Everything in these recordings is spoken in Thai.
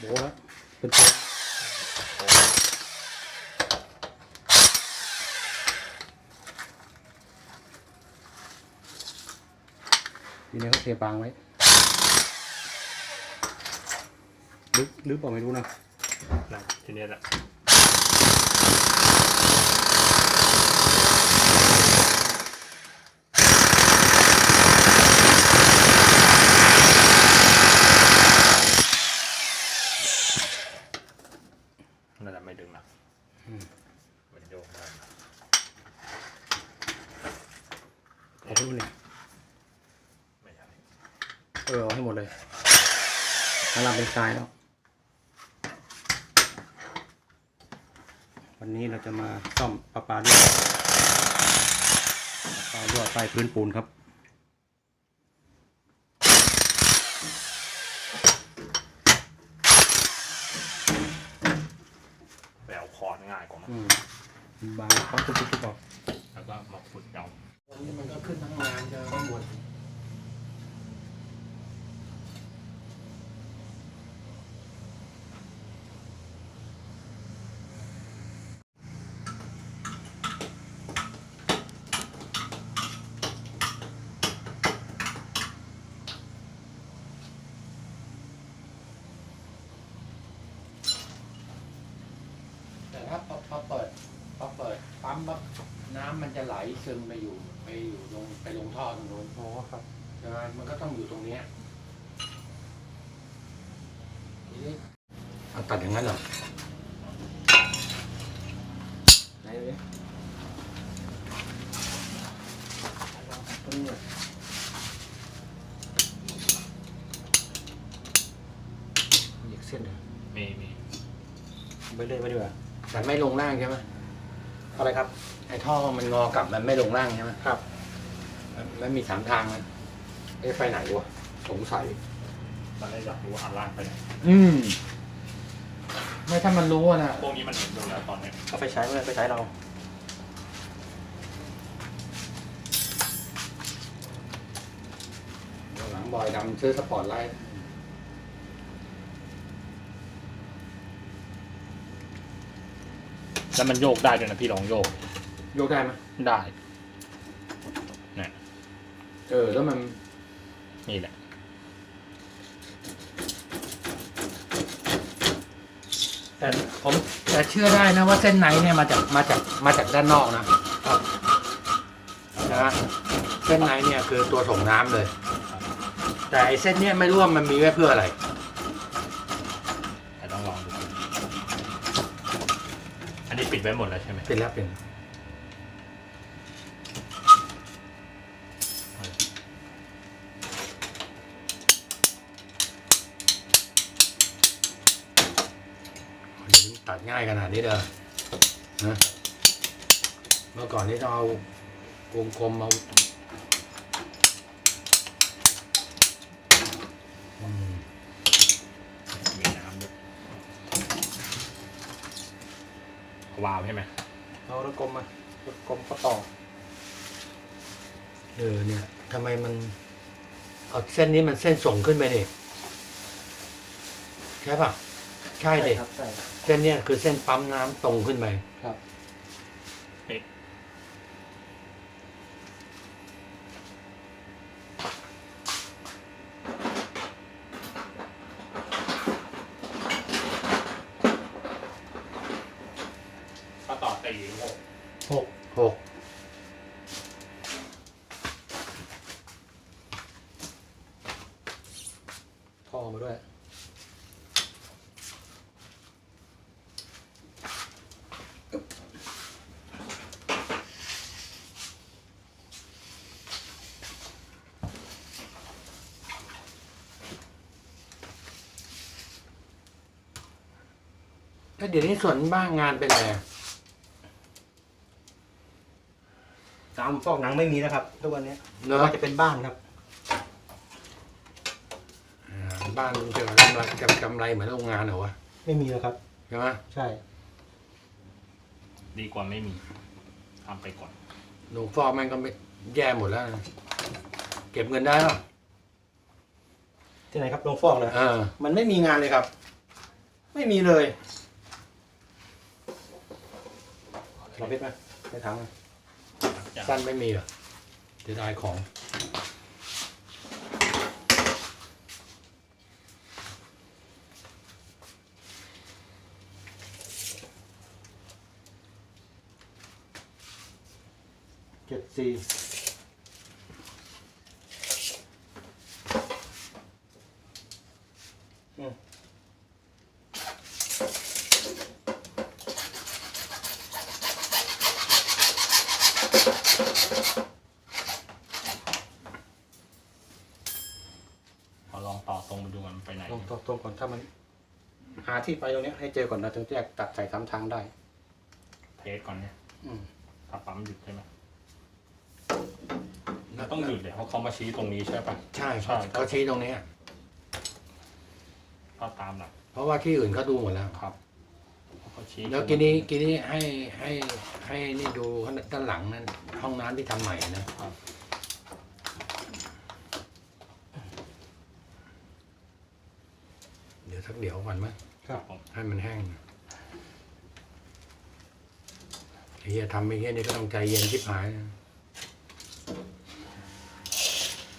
โบะแล้วเป็นตัวทีนี้เขาเทปางไว้ลึกลึกเปล่าไม่รู้นะนะทีนี้แหละ นั่นแหละไม่ดึงนะ อืม มันโยกได้ เอาไปดูเนี่ย ไม่ใช่ เออเอาให้หมดเลยอารามเป็นทรายแล้ว วันนี้เราจะมาซ่อมประปาด้วยประปาด้วยใต้พื้นปูนครับไปเอาคอนง่ายกว่ามั้งอืมบางเขาทุบๆๆออกแล้วก็มาขุดเอาวันนี้มันก็ขึ้นทั้งงานจะไม่หมด แต่ถ้าพอพอเปิดพอเปิดปั๊มปั๊บน้ำมันจะไหลซึมไปอยู่ไปอยู่ลงไปลงท่อตรงนู้นอ๋อครับใช่ไหมมันก็ต้องอยู่ตรงเนี้ยทีนี้เอาตัดอย่างนั้นเหรอไหนเลยต้นเนี่ยเหยียกเส้นเลยมีมี ไปเลยไปดีกว่าแต่ไม่ลงล่างใช่ไหมอะไรครับ ไอ้ท่อมันงอกลับมันไม่ลงล่างใช่ไหมครับ มันมันมีสามทางมันเอ๊ะไปไหนวะสงสัยตอนแรกอยากรู้ว่าอันล่างไปไหนอืม ไม่ถ้ามันรู้อะนะพวกนี้มันเห็นอยู่แล้วตอนเนี้ยเอาไปใช้เมื่อไปใช้เราหลังบอยดำซื้อสปอร์ตไลท์แล้วมันโยกได้ด้วยนะพี่ลองโยกโยกได้ไหมได้เออ แล้วมันนี่แหละ แต่ผมแต่เชื่อได้นะว่าเส้นไหนเนี่ยมาจากมาจากมาจากด้านนอกนะนะฮะเส้นไหนเนี่ยคือตัวส่งน้ำเลย แต่ไอ้เส้นเนี่ยไม่รู้ว่ามันมีไว้เพื่ออะไรแต่ต้องลองดู อันนี้ปิดไว้หมดแล้วใช่ไหมเป็นแล้วเป็น ตัดง่ายขนาดนี้เด้อนะเมื่อก่อนนี้ต้องเอาวงกลมเอาอืมมีน้ำด้วยวาล์วใช่ไหมเอารถกลมมารถกลมก็ต่อ เออเนี่ยทำไมมันเอาเส้นนี้มันเส้นส่งขึ้นไปนี่ใช่ปะ ใช่เด็ครับใช่ครับเส้นเนี้ยคือเส้นปั๊มน้ำตรงขึ้นไปครับนี่ก็ต่อตีหกหกหก แล้วเดี๋ยวนี้ส่วนบ้างงานเป็นไงอะตามฟอกหนังไม่มีนะครับทุกวันนี้เนอะว่าจะเป็นบ้านครับ อ่าบ้านจะกำไรจะกำไรเหมือนโรงงานเหรอวะไม่มีแล้วครับ ใช่ไหมใช่ดีกว่าไม่มีทำไปก่อน หนูฟอกมันก็ไม่แย่หมดแล้วนะเก็บเงินได้หรอที่ไหนครับโรงฟอกเลยเออ มันไม่มีงานเลยครับ ไม่มีเลย เราเพชรไหมไม่ทั้งไหมอย่างสั้นไม่มีเหรอเสียดายของ เจ็ดสี่อืม พอลองต่อตรงไปดูมันไปไหน ลองต รงๆก่อนถ้ามัน หาที่ไปตรงเนี้ยให้เจอก่อนนะถึงจะตัดใส่สามทางได้ เทสก่อนเนี่ยอืมถ้าปั๊มหยุดใช่ไหมต้องหยุดเลยเพราะเขามาชี้ตรงนี้ใช่ปะ ใช่ใช่ เขาชี้ตรงเนี้ยก็ตามหลักเพราะว่าที่อื่นเขาดูหมดแล้ว ครับเพราะเขาชี้แล้วกีนี้กีนี้ให้ให้ให้นี่ดูด้านหลังนั่นห้องน้ำที่ทำใหม่นะครับ เดี๋ ยวสักเดี๋ยวก่อนไหมครับผมให้มันแห้งไอ้เฮียทำไม่เฮียนี่ก็ต้องใจเย็นชิบหายนะ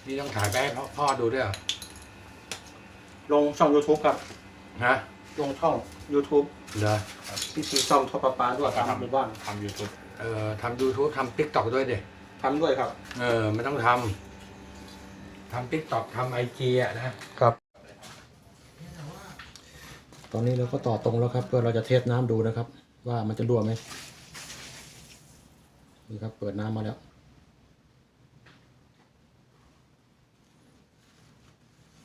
นี่ต้องถ่ายไปให้พ่อพ่อดูด้วยเหรอลงช่อง YouTube ครับ ฮะลงช่อง YouTube เหรอพิธีซ่อมท่อประปาด้วยก็ทำหมู่บ้านทำยูทูบเออทำยูทูบทำติ๊กต็อกด้วยเด็ทำด้วยครับ เออไม่ต้องทำทำติ๊กต็อกทำไอจีอะนะ ครับ ตอนนี้เราก็ต่อตรงแล้วครับ เพื่อเราจะเทสน้ำดูนะครับ ว่ามันจะรั่วไหมนี่ครับ เปิดน้ำมาแล้ว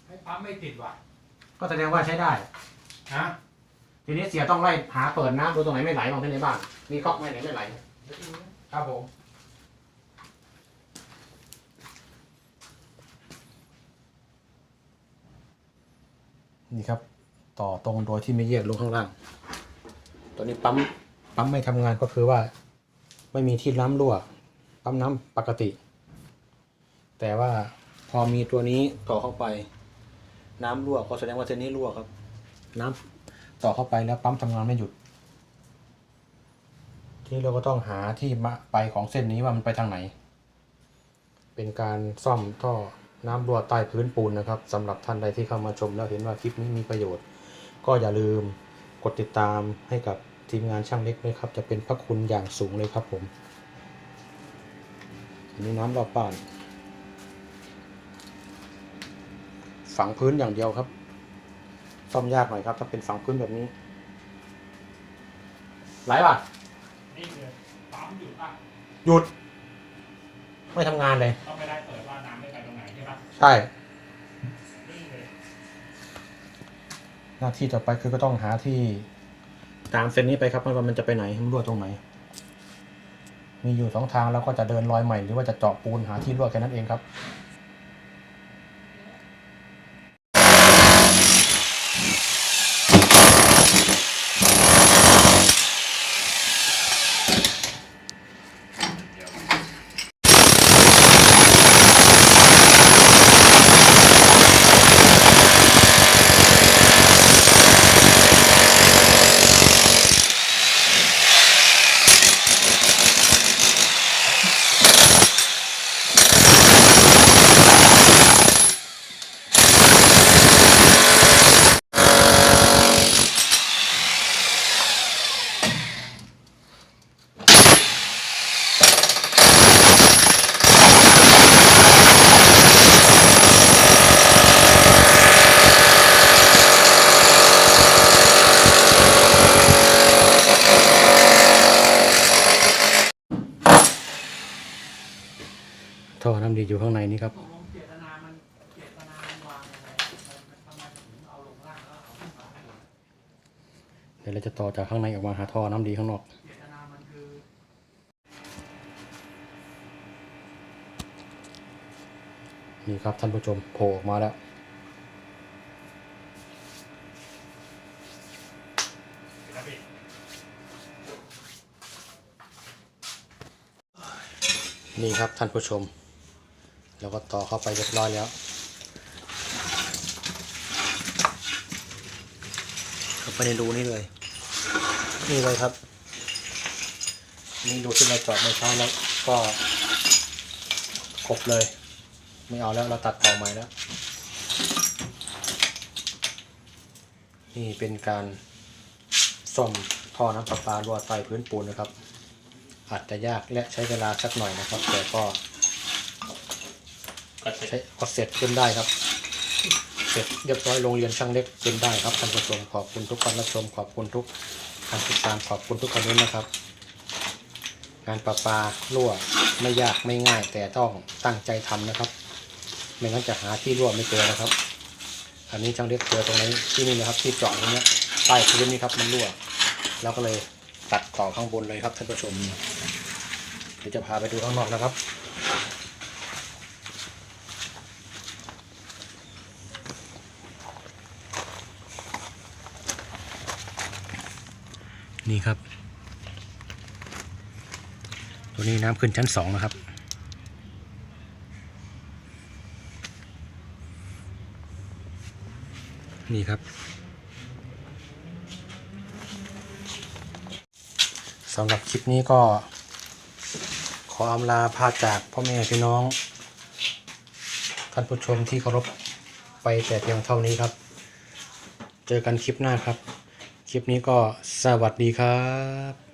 ให้ปั๊มไม่ติดว่ะก็แสดงว่าใช้ได้ฮะทีนี้เสียต้องไล่หาเปิดน้ำดูตรงไหนไม่ไหลลงที่ในบ้านมีก๊อกไหมไหนไม่ไหล ครับผมนี่ครับ ต่อตรงโดยที่ไม่แยกลงข้างล่าง ตัวนี้ปั๊มปั๊มไม่ทำงานก็คือว่า ไม่มีที่น้ำรั่ว ปั๊มน้ำปกติ แต่ว่าพอมีตัวนี้ต่อเข้าไป น้ำรั่วก็แสดงว่าเส้นนี้รั่วครับ น้ำต่อเข้าไปแล้วปั๊มทำงานไม่หยุด ทีนี้เราก็ต้องหาที่มาไปของเส้นนี้ว่ามันไปทางไหน เป็นการซ่อมท่อน้ำรั่วใต้พื้นปูนนะครับสำหรับท่านใดที่เข้ามาชมแล้วเห็นว่าคลิปนี้มีประโยชน์ ก็อย่าลืมกดติดตามให้กับทีมงานช่างเล็กด้วยครับ จะเป็นพระคุณอย่างสูงเลยครับผม อันนี้น้ำรอบบ้าน ฝังพื้นอย่างเดียวครับซ่อมยากหน่อยครับ ถ้าเป็นฝังพื้นแบบนี้ไหลป่ะนี่คือปั๊มหยุดป่ะหยุด ไม่ทำงานเลย ต้องไม่ได้เปิดว่าน้ำไม่ไปตรงไหนใช่ปะใช่ นี่เลย หน้าที่ต่อไปคือก็ต้องหาที่ตามเส้นนี้ไปครับว่ามันจะไปไหนมันรั่วตรงไหน มีอยู่สองทางแล้วก็จะเดินรอยใหม่ หรือว่าจะเจาะปูนหาที่รั่วแค่นั้นเองครับ เดี๋ยว ท่อน้ำดีอยู่ข้างในนี้ครับ ตกลงเจตนามันเจตนามันวางยังไงทำไมถึงเอาลงล่างแล้ วเอาขึ้นมาให้หมดเดี๋ยวเราจะต่อจากข้างในออกมาหาท่อน้ำดีข้างนอกนี่ครับท่านผู้ชมโผล่ออกมาแล้วนี่ครับท่านผู้ชม แล้วก็ต่อเข้าไปเรียบร้อยแล้วครับไปในรูนี่เลย นี่เลยครับ นี่รูที่เราจาะเมื่อเช้าแล้วก็กบเลย ไม่เอาแล้วเราตัดต่อใหม่แล้ว นี่เป็นการซ่อมท่อน้ำประปารั่วใต้พื้นปูนนะครับอาจจะยากและใช้เวลาสักหน่อยนะครับ แต่ก็ ก็เสร็จ ใช้ก็เสร็จขึ้นได้ครับ เสร็จเรียบร้อยโรงเรียนช่างเล็กขึ้นได้ครับท่านผู้ชมขอบคุณทุกการรับชมขอบคุณทุกการติดตามขอบคุณทุกคอมเมนต์นะครับ งานประปารั่วไม่ยากไม่ง่าย แต่ต้องตั้งใจทำนะครับ ไม่งั้นจะหาที่รั่วไม่เจอนะครับ อันนี้ช่างเล็กเจอตรงนี้ที่นี่นะครับที่เจาะตรงเนี้ยใต้พื้นนี่ครับมันรั่วเราก็เลยตัดต่อข้างบนเลยครับท่านผู้ชมเดี๋ยวจะพาไปดูข้างนอกนะครับ นี่ครับ ตัวนี้น้ำขึ้นชั้นสองนะครับ นี่ครับสำหรับคลิปนี้ก็ ขออำลาพาจากพ่อแม่พี่น้อง ท่านผู้ชมที่เคารพไปแต่เพียงเท่านี้ครับ เจอกันคลิปหน้าครับ คลิปนี้ก็สวัสดีครับ